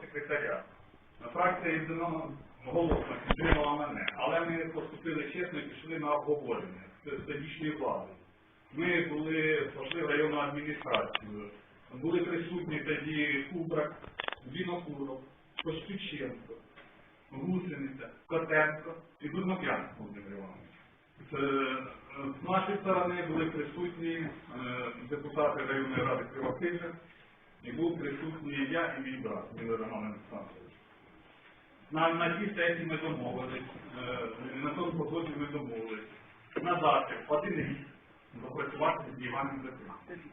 секретаря. Фракція єдиного голосно підтримала мене, але ми поступили чесно і пішли на обговорення з тодішньої влади. Ми були, пішли в районну адміністрацію. Були присутні тоді Кубрак, Вінокуров, Костюченко, Гусениця, Котенко і Дудноп'янський Володимир Іванович. Е, З нашої сторони були присутні е, депутати районної ради Кривохижа, і був присутній я і мій брат, Мілий Роман Олександрович. На, на тій сесії ми домовились, е, на тому погоді ми домовились надати один рік допрацювати з Іваном Закритим.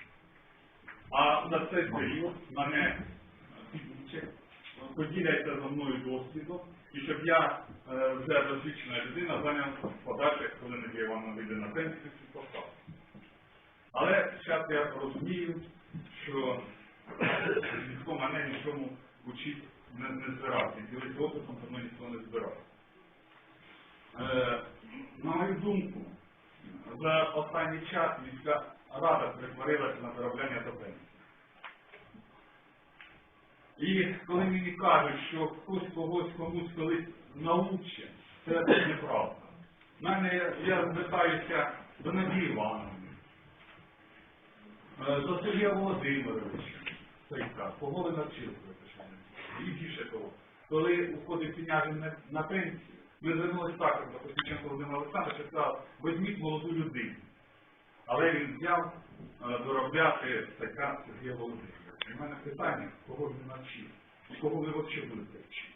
А за цей період мене підучать, поділяться зі мною досвідом, і щоб я е, вже досвідчена людина зайняв подальших, коли Надія Івановна вийде на пенсію цю. Але зараз я розумію, що ніхто мене нічому учить не, не збирався. І ділитися опитом зі мною ніхто не збирався. Е, на мою думку, за останній час міська рада перетворилася на заробляння до пенсії. І коли мені кажуть, що хтось когось комусь колись научить, це неправда. В мене я, я звертаюся до Надії Івановни, е, до Сергія Володимировича, Сайка, кого ви навчили і більше того. Коли уходив князем на, пенсію, ми звернулися також до Костюченка Володимира Олександровича сказав, візьміть молоду людину. Але він взяв е, доробляти Сайка Сергія Володимировича. У мене питання, кого він навчив і кого ви взагалі будете вчити.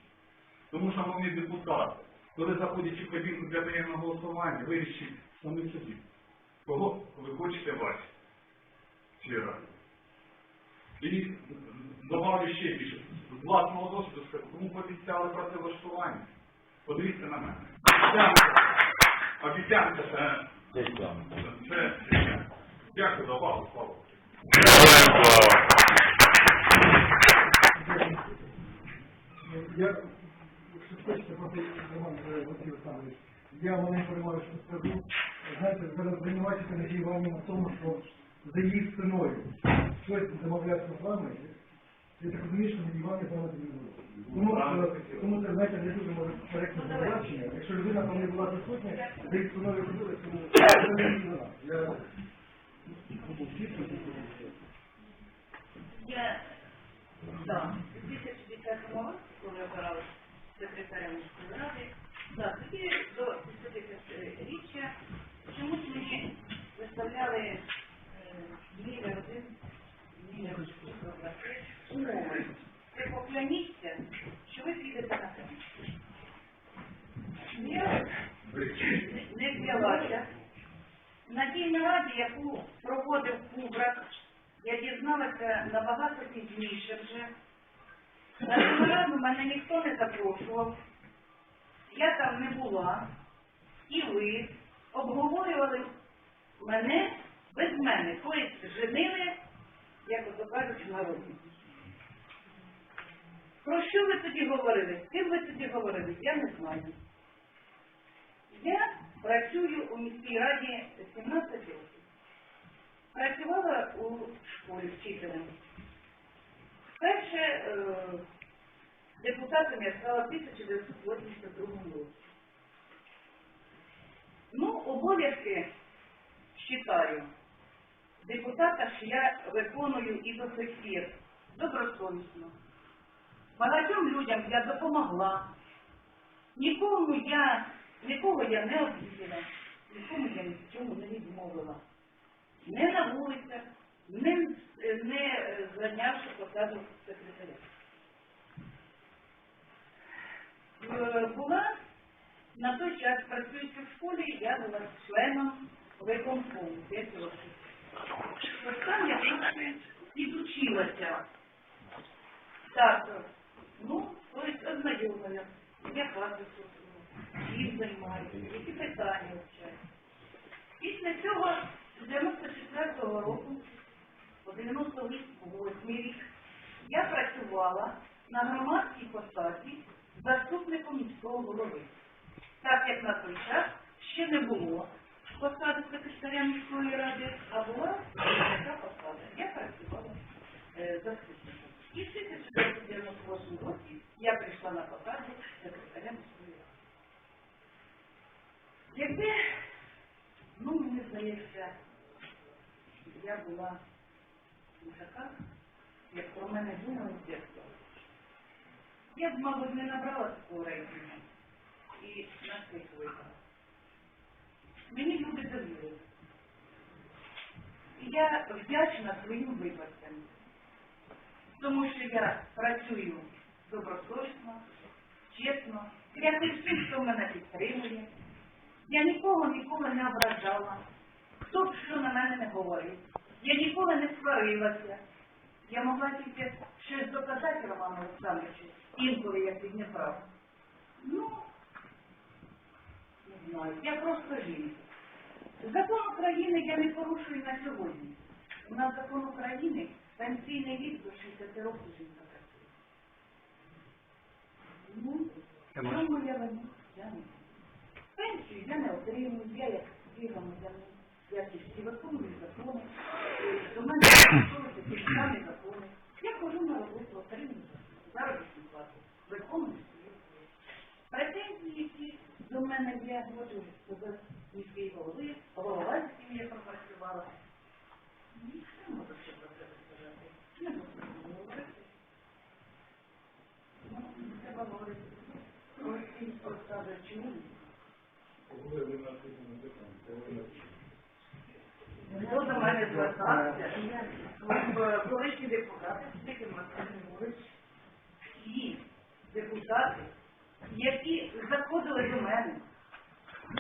Тому, шановні депутати, коли заходячи в кабінку для таємного голосування, вирішіть самі собі, кого ви хочете бачити цій раді. І добавлю ще більше. З власного досвіду кому пообіцяли працевлаштування. Подивіться на мене. Обіцянка, обіцянка це, це, це. Дякую за увагу, слава. Я, якщо хочете, просто Роман Василь Олександрович, я мене переймаю, що скажу. Знаєте, зараз звинувачити Надію Іванівну в тому, що за її спиною щось замовляється з вами. Я так розумію, що з вами не було. Тому, е, тому це, знаєте, не дуже може коректне звинувачення. Якщо людина там не була присутня, за її спиною робили, тому це не її вина. Я Я, да, у 2010 році, коли обиралась секретарем міської ради, да, тоді до 50-річчя чомусь мені виставляли е, мій один, мій умови. Ви покляніться, що ви підете на пенсію. Я не взялася. На тій нараді, яку проводив Кубрак, я дізналася набагато пізніше вже. На цю нараду мене ніхто не запрошував. Я там не була. І ви обговорювали мене без мене. Тобто женили, як ото кажуть, в. Про що ви тоді говорили? З ким ви тоді говорили? Я не знаю. Я працюю у міській раді 17 років. Працювала у школі вчителем. Перше е, депутатом я стала в 1982 році. Ну, обов'язки вважаю. Депутата ж я виконую і до сих пір добросовісно. Багатьом людям я допомогла. Нікому я, нікого я не обідала, нікому я ні в чому не відмовила. Не на вулицях, не, не зайнявши посаду секретаря. Е, Була на той час працюючи в школі, я була членом виконкому 5 років. Там я просто підучилася. Так, ну, тобто ознайомлення, яка це чим займаюся, які питання вивчаю. Після цього з 94-го року, по 98 рік, я працювала на громадській посаді заступником міського голови. Так як на той час ще не було посади секретаря міської ради, а була така посада. Я працювала е, заступником. І в 1990 98 році я прийшла на посаду секретаря міської ради. Якби, ну, мені здається, я була не така, як про мене думали з дитинства. Я б, мабуть, не набрала такого рейтингу і на цих виборах. Мені люди довірили. І я вдячна своїм виборцям, тому що я працюю добросовісно, чесно, дякую всім, хто мене підтримує. Я нікого ніколи не ображала, хто б що на мене не говорив. Я ніколи не сварилася. Я могла тільки щось доказати Роману Олександровичу, інколи я піднібрав. Ну, не знаю, я просто жінка. Закон України я не порушую на сьогодні. У нас закон України пенсійний вік до 60 років жінка працює. Ну, чому я винна? Я не знаю. Пенсію я не отримую, я як всі громадяни, я ці всі виконую закони. До мене стосуються ті самі закони. Я хожу на роботу, отримую заробітну плату, виконую обов'язки. Претензії, які до мене є, можу сказати, міський голови, голова, з яким я пропрацювала. Не можу ще про це сказати. Не можу говорити. Ну, треба говорити. Ось він розказує, чому Хто до мене звертався? Е, Колишні депутати, депутати, які заходили до мене,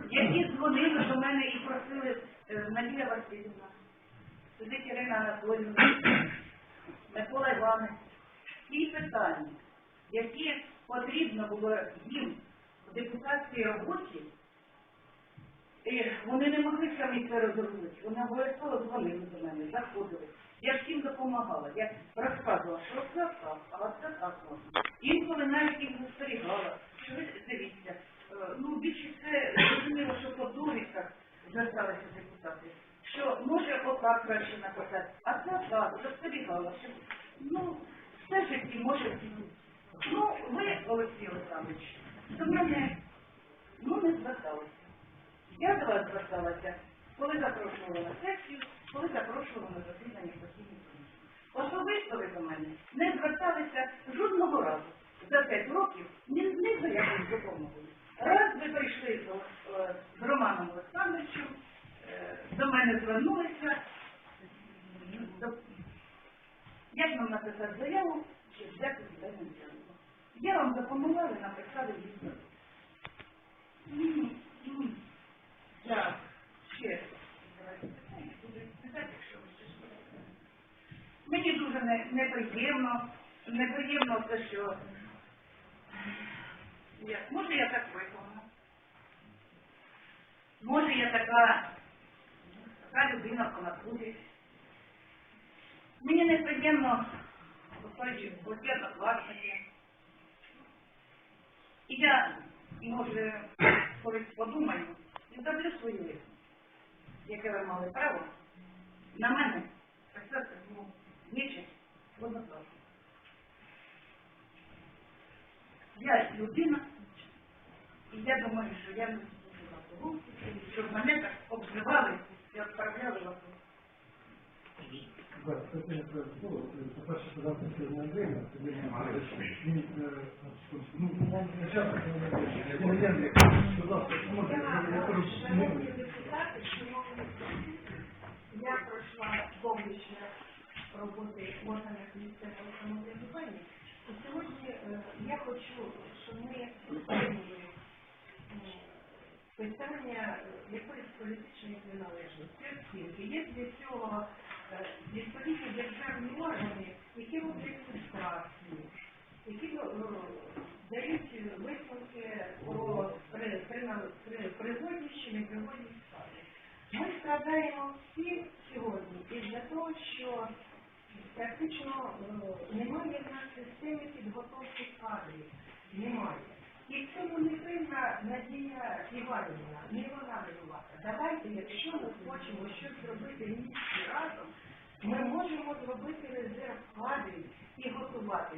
які дзвонили до мене і просили е, Надія Васильівна, сидить Ірина Микола Іванович, ті питання, які потрібно було їм в депутатській роботі, і вони не могли самі це розробити. Вони обов'язково дзвонили до мене, заходили. Я всім допомагала. Я розказувала, що це так, а це так можна. Інколи навіть їх застерігала, що ви дивіться. е, Ну, більше це зрозуміло, що по довідках зверталися депутати, що може отак краще написати, а це так, застерігала, що ну, все житті може. Ну, ви, Олексій Олександрович, до мене ну, не зверталися. Я до вас зверталася, коли запрошувала на сесію, коли запрошувала на засідання постійної комісії. Особисто ви до мене не зверталися жодного разу за п'ять років ні з за якоюсь допомогою. Раз ви прийшли до, е, з Романом Олександровичем, е, до мене звернулися, до- як вам написати заяву, чи взяти взяли. Я вам допомогла, ви написали відповідь. Ні, ні. Так, ще. Мені дуже не- неприємно, неприємно те, що може я так вихована, може я така, така людина по натурі. Мені неприємно отой оті однокласники. І я, може, колись подумаю і зроблю свою висновку, яке ви мали право на мене писати ну, нічим однозначно. Я людина, і я думаю, що я не заслужила щоб мене так обзивали і відправляли в. Зараз, це не треба слово. По-перше, подати сьогодні Андріївна, тоді він, е, ну, вам не часто, коли не Андрій, будь ласка, можете, я кажу, шановні гості, я пройшла зовнішнє роботи в органах місцевого самоврядування. то сьогодні е, я хочу, щоб ми підтримали е, питання е, якоїсь політичної приналежності, оцінки. Є для цього е, відповідні державні органи, які роблять фільтрацію, які е, дають висновки про при, при, при, пригодність чи непригодність справи. Ми страдаємо всі сьогодні із-за того, що практично е, немає в нас системи підготовки кадрів. Немає. І в цьому не винна Надія Іванівна, не вона винувата. Давайте, якщо ми хочемо щось зробити місці разом, ми можемо зробити резерв кадрів і готувати.